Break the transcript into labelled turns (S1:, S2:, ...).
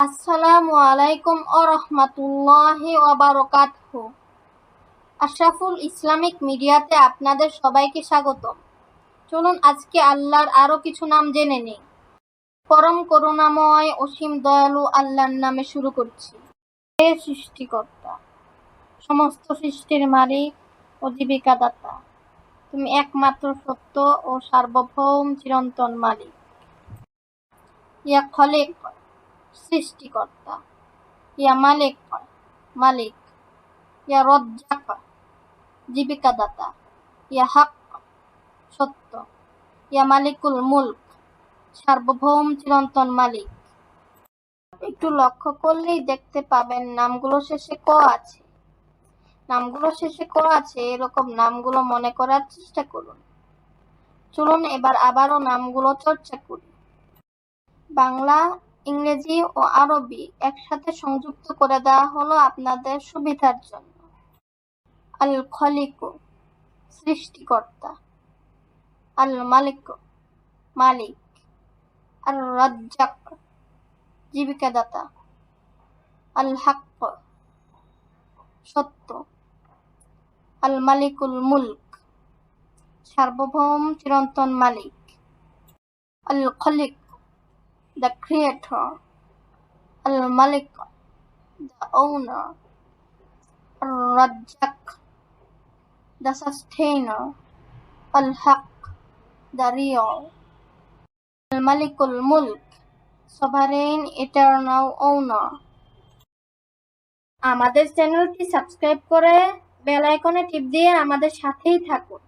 S1: আসসালামু আলাইকুম রহমতুল্লাহি ওবারকাতহু আশরাফুল ইসলামিক মিডিয়াতে আপনাদের সবাইকে স্বাগতম। চলুন আজকে আল্লাহর আরও কিছু নাম জেনে নিই। পরম করুণাময় অসীম দয়ালু আল্লাহর নামে শুরু করছি। হে সৃষ্টিকর্তা, সমস্ত সৃষ্টির মালিক ও জীবিকা দাতা তুমি একমাত্র সত্য ও সার্বভৌম চিরন্তন মালিক। ইয়া খলেক। সৃষ্টিকর্তা। ইয়া মালিক মালিক। ইয়া রজ্জাক জীবিকা দাতা ইয়া হাক সত্য। ইয়া মালিকুল মুলক। সার্বভৌম চিরন্তন মালিক। একটু লক্ষ্য করলেই দেখতে পাবেন নামগুলো শেষে ক আছে। নামগুলো শেষে ক আছে, এরকম নামগুলো মনে করার চেষ্টা করুন। চলুন এবার আবারও নামগুলো চর্চা করি। বাংলা ইংরেজি ও আরবি একসাথে সংযুক্ত করে দেওয়া হলো আপনাদের সুবিধার জন্য। আল খলিক সৃষ্টিকর্তা। আল মালিক। মালিক আর রাজ্জাক জীবিকাদাতা। আল হাক সত্য। আল মালিকুল মুলক সার্বভৌম চিরন্তন মালিক। আল খলিক the creator, Al Malik, the owner, Al Rajak, the sustainer, Al Haq, the real, Al Malikul Mulk, sovereign eternal owner. আমাদের চ্যানেলটি সাবস্ক্রাইব করে বেল আইকনে টিপ দিয়ে আমাদের সাথেই থাকুন